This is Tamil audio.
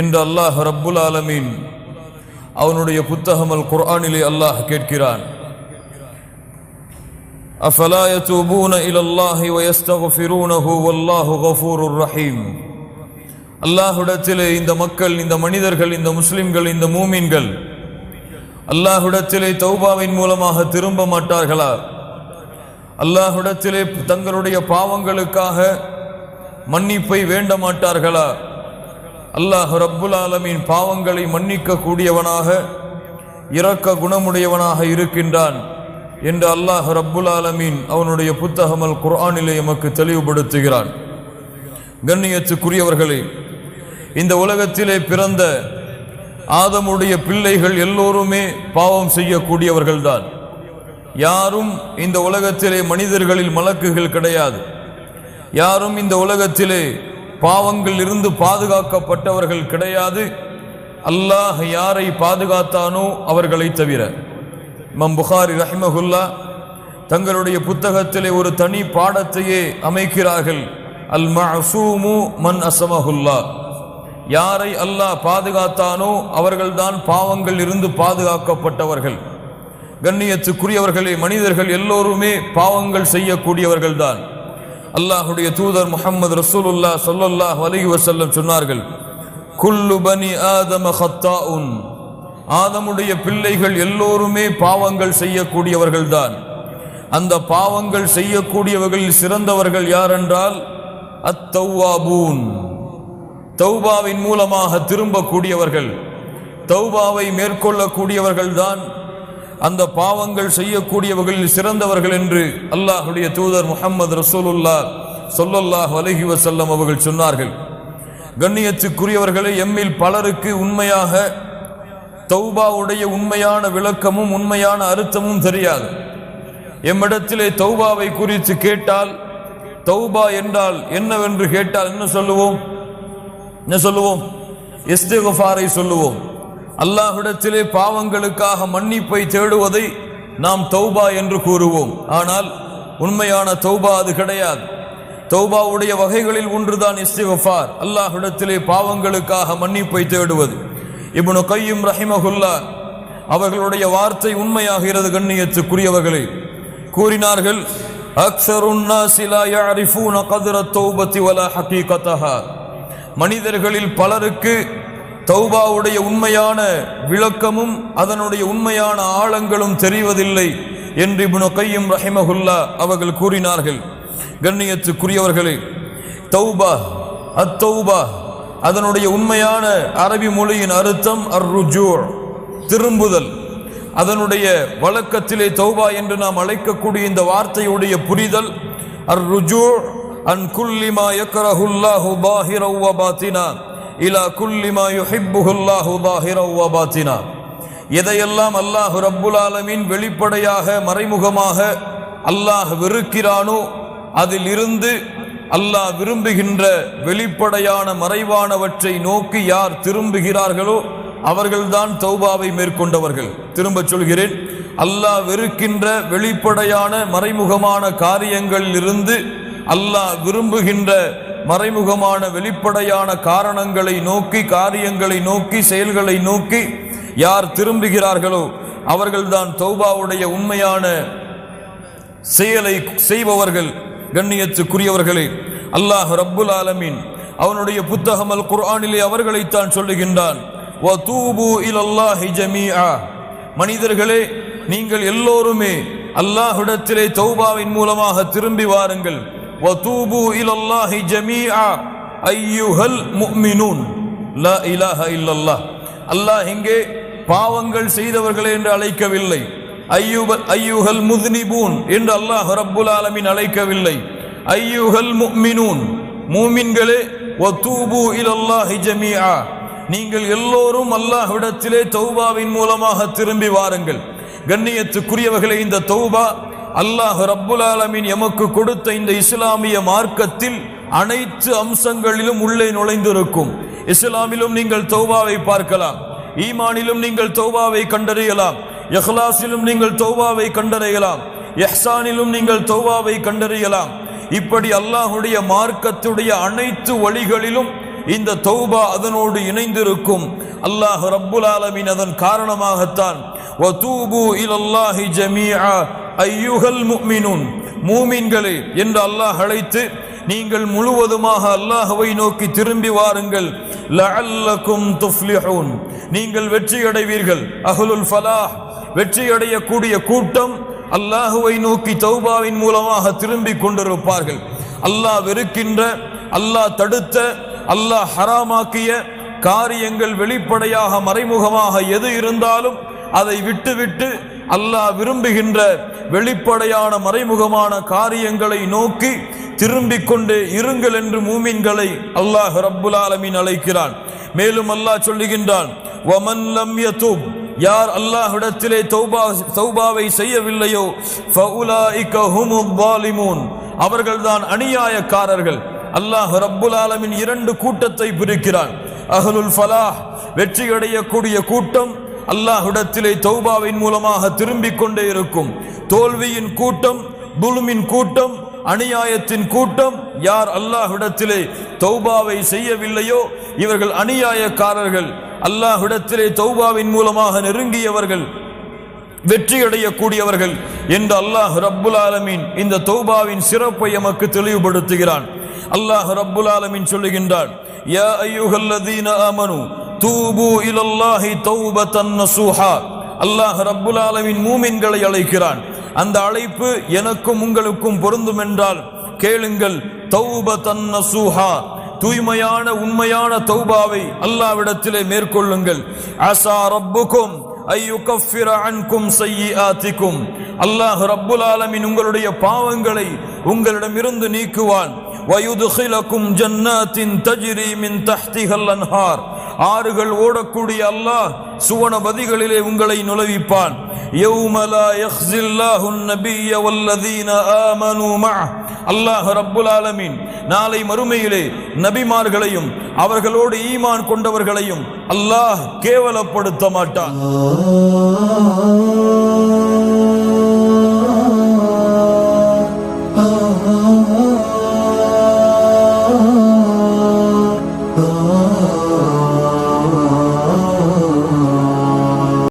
என்று அல்லாஹ் ரப்புல் ஆலமீன் அவனுடைய புத்தகம் அல் குர்ஆனிலே அல்லாஹ் கேட்கிறான் أفلا يتوبون إلى الله ويستغفرونه والله غفور رحيم அல்லாஹுடத்திலே இந்த மக்கள் இந்த மனிதர்கள் இந்த முஸ்லிம்கள் இந்த மூமின்கள் அல்லாஹுடத்திலே தௌபாவின் மூலமாக திரும்ப மாட்டார்களா அல்லாஹுடத்திலே தங்களுடைய பாவங்களுக்காக மன்னிப்பை வேண்ட மாட்டார்களா அல்லாஹ் ரப்புல் ஆலமின் பாவங்களை மன்னிக்க கூடியவனாக இரக்க குணமுடையவனாக இருக்கின்றான் என்று அல்லாஹ் ரப்புல் ஆலமீன் அவனுடைய புத்தகம் அல் குர்ஆனிலே எமக்கு தெளிவுபடுத்துகிறான். கண்ணியத்துக்குரியவர்களே இந்த உலகத்திலே பிறந்த ஆதமுடைய பிள்ளைகள் எல்லோருமே பாவம் செய்யக்கூடியவர்கள்தான். யாரும் இந்த உலகத்திலே மனிதர்களில் மலக்குகள் கிடையாது. யாரும் இந்த உலகத்திலே பாவங்கள் இருந்து பாதுகாக்கப்பட்டவர்கள் கிடையாது. அல்லாஹ் யாரை பாதுகாத்தானோ அவர்களை தவிர. மம் புகாரி ரஹ்மகுல்லா தங்களுடைய புத்தகத்திலே ஒரு தனி பாடத்தையே அமைக்கிறார்கள். அல் மசூமு மன் அசமஹுல்லா. யாரை அல்லாஹ் பாதுகாத்தானோ அவர்கள்தான் பாவங்கள் இருந்து பாதுகாக்கப்பட்டவர்கள். கண்ணியத்துக்குரியவர்களே மனிதர்கள் எல்லோருமே பாவங்கள் செய்யக்கூடியவர்கள்தான். அல்லாஹுடைய தூதர் முகமது ரசூலுல்லா சொல்லல்லாஹ் அலைஹி வசல்லம் சொன்னார்கள் குல்லு பனி ஆதம ஹத்தாஉன். ஆதமுடைய பிள்ளைகள் எல்லோருமே பாவங்கள் செய்யக்கூடியவர்கள்தான். அந்த பாவங்கள் செய்யக்கூடியவர்களில் சிறந்தவர்கள் யார் என்றால் அத்தௌவாபூன். தௌபாவின் மூலமாக திரும்பக்கூடியவர்கள். தௌபாவை மேற்கொள்ளக்கூடியவர்கள்தான் அந்த பாவங்கள் செய்யக்கூடியவர்களில் சிறந்தவர்கள் என்று அல்லாஹுடைய தூதர் முகமது ரசூலுல்லா சொல்லல்லாஹ் அலஹி வசல்லம் அவர்கள் சொன்னார்கள். கண்ணியத்துக்குரியவர்களை எம்மில் பலருக்கு உண்மையாக தௌபாவுடைய உண்மையான விளக்கமும் உண்மையான அர்த்தமும் தெரியாது. எம்மிடத்திலே தௌபாவை குறித்து கேட்டால் தௌபா என்றால் என்னவென்று கேட்டால் என்ன சொல்லுவோம்? என்ன சொல்லுவோம்? இஸ்திகுஃபாரை சொல்லுவோம். அல்லாஹ்விடத்திலே பாவங்களுக்காக மன்னிப்பை தேடுவதை நாம் தௌபா என்று கூறுவோம். ஆனால் உண்மையான தௌபா அது கிடையாது. தௌபாவுடைய வகைகளில் ஒன்றுதான் இஸ்திகுஃபார். அல்லாஹ்விடத்திலே பாவங்களுக்காக மன்னிப்பை தேடுவது. இப்னு கையும் ரஹிமகுல்லா அவர்களுடைய வார்த்தை உண்மையாகிறது கண்ணியத்துக்குரியவர்களே. கூறினார்கள் மனிதர்களில் பலருக்கு தௌபாவுடைய உண்மையான விளக்கமும் அதனுடைய உண்மையான ஆழங்களும் தெரிவதில்லை என்று இப்னு கையும் ரஹிமகுல்லா அவர்கள் கூறினார்கள். கண்ணியத்துக்குரியவர்களே தௌபா அத்தௌபா அதனுடைய உண்மையான அரபி மொழியின் அர்த்தம் அர் திரும்புதல். அதனுடைய வழக்கத்திலே தௌபா என்று நாம் அழைக்கக்கூடிய இந்த வார்த்தையுடைய புரிதல் அர் ருஜூர் அன் குல்லிமா யக்கரஹுல்லாஹு பாஹிரவ் வ பாத்தினா இலா குல்லிமா யுஹிப்புஹுல்லாஹு பாஹிரவ் வ எதையெல்லாம் அல்லாஹ் ரப்புல் ஆலமீன் வெளிப்படையாக மறைமுகமாக அல்லாஹ் வெறுக்கிறானோ அதில் இருந்து அல்லாஹ் விரும்புகின்ற வெளிப்படையான மறைவானவற்றை நோக்கி யார் திரும்புகிறார்களோ அவர்கள்தான் தௌபாவை மேற்கொண்டவர்கள். திரும்ப சொல்கிறேன் அல்லாஹ் வெறுக்கின்ற வெளிப்படையான மறைமுகமான காரியங்களிலிருந்து அல்லாஹ் விரும்புகின்ற மறைமுகமான வெளிப்படையான காரணங்களை நோக்கி காரியங்களை நோக்கி செயல்களை நோக்கி யார் திரும்புகிறார்களோ அவர்கள்தான் தௌபாவுடைய உண்மையான செயலை செய்பவர்கள் கண்ணியத்துக்குரியவர்களே. அல்லாஹ் ரப்புல் ஆலமீன் அவனுடைய புத்தகம் அல் குர்ஆனிலே அவர்களைத்தான் சொல்லுகின்றான். மனிதர்களே நீங்கள் எல்லோருமே அல்லாஹ்விடத்திலே தௌபாவின் மூலமாக திரும்பி வாருங்கள். வதூபு جميعا ஜமீஆ المؤمنون. لا லா இலாஹ الله. அல்லாஹ் இங்கே பாவங்கள் செய்தவர்களே என்று அழைக்கவில்லை. ஐயுப ஐயுஹல் முதுனிபூன் என்று அல்லாஹ் ரப்புல் ஆலமின் அழைக்கவில்லை. ஐயுஹல் முக்மினூன் மூமின்களே வதூபு இலல்லாஹி ஜமீஆ நீங்கள் எல்லோரும் அல்லாஹ்விடத்திலே தௌபாவின் மூலமாக திரும்பி வாருங்கள். கண்ணியத்துக்குரியவர்களே இந்த தௌபா அல்லாஹ் ரப்புல் ஆலமின் எமக்கு கொடுத்த இந்த இஸ்லாமிய மார்க்கத்தில் அனைத்து அம்சங்களிலும் உள்ளே நுழைந்திருக்கும். இஸ்லாமிலும் நீங்கள் தௌபாவை பார்க்கலாம். ஈமானிலும் நீங்கள் தௌபாவை கண்டறியலாம். எஹ்லாசிலும் நீங்கள் தௌபாவை கண்டறியலாம். எஹ்சானிலும் நீங்கள் தௌபாவை கண்டறியலாம். இப்படி அல்லாஹுடைய மார்க்கத்துடைய அனைத்து வழிகளிலும் இந்த தௌபா அதனோடு இணைந்திருக்கும். அல்லாஹ் ரப்புல் ஆலமின் அதன் காரணமாகத்தான் வதூபு இலல்லாஹி ஜமீஆ ஐயுகல் முஃமினூன். மூமின்களே என்று அல்லாஹ் அழைத்து நீங்கள் முழுவதுமாக அல்லாஹ்வை நோக்கி திரும்பி வாருங்கள். லஅல்லக்கும் துஃப்லிஹூன். நீங்கள் வெற்றி அடைவீர்கள் அஹ்லுல் ஃபலாஹ் வெற்றி அடையக்கூடிய கூட்டம் அல்லாஹுவை நோக்கி தௌபாவின் மூலமாக திரும்பி கொண்டிருப்பார்கள். அல்லாஹ் வெறுக்கின்ற அல்லாஹ் தடுத்த அல்லாஹ் ஹராமாக்கிய காரியங்கள் வெளிப்படையாக மறைமுகமாக எது இருந்தாலும் அதை விட்டுவிட்டு அல்லாஹ் விரும்புகின்ற வெளிப்படையான மறைமுகமான காரியங்களை நோக்கி திரும்பிக் கொண்டு இருங்கள் என்று மூமின்களை அல்லாஹ் ரப்புல் ஆலமீன் அழைக்கிறான். மேலும் அல்லாஹ் சொல்லுகின்றான் வமன் லம் யதூப். யார் அல்லாஹ்விடத்திலே தௌபா தௌபாவை செய்யவில்லையோ அவர்கள்தான் அநியாயக்காரர்கள். அல்லாஹ் ரப்புல் ஆலமின் இரண்டு கூட்டத்தை பிரிக்கிறான். அஹ்லுல் ஃபலாஹ் வெற்றியடையக்கூடிய கூட்டம் அல்லாஹுடத்திலே தௌபாவின் மூலமாக திரும்பிக் கொண்டே இருக்கும். தோல்வியின் கூட்டம் துலுமின் கூட்டம் அநியாயத்தின் கூட்டம் யார் அல்லாஹ்விடத்திலே தௌபாவை செய்யவில்லையோ இவர்கள் அநியாயக்காரர்கள். அல்லாஹ்விடத்திலே தௌபாவின் மூலமாக நெருங்கியவர்கள் வெற்றி அடையக்கூடியவர்கள் என்று அல்லாஹ் ரப்புல் ஆலமீன் இந்த தௌபாவின் சிறப்பை எமக்கு தெளிவுபடுத்துகிறான். அல்லாஹ் ரப்புல் ஆலமீன் சொல்லுகின்றான் யா ஐயுகல்லதீன ஆமனு தூபு இலல்லாஹி தௌபத்தன் நசூஹா. அல்லாஹ் ரப்புல் ஆலமின் மூமின்களை அழைக்கிறான். அந்த அழைப்பு எனக்கும் உங்களுக்கும் பொருந்தும் என்றால் கேளுங்கள் தௌபத்தன் நசூஹா. தூய்மையான உண்மையான தௌபாவை அல்லாவிடத்திலே மேற்கொள்ளுங்கள். அசா ரப்புக்கும் அன்கும் அல்லாஹ் ரப்புல் ஆலமின் உங்களுடைய பாவங்களை உங்களிடமிருந்து நீக்குவான். வயுதுகிலக்கும் ஜன்னாத்தின் தஜ்ரி மின் தஹ்திஹல் அன்ஹார். ஆறுகள் ஓடக்கூடிய அல்லாஹ் சுவன பதிகளிலே உங்களை நுழைவிப்பான். அல்லாஹ் ரப்புல் ஆலமீன் நாளை மறுமையிலே நபிமார்களையும் அவர்களோடு ஈமான் கொண்டவர்களையும் அல்லாஹ் கேவலப்படுத்த மாட்டான்.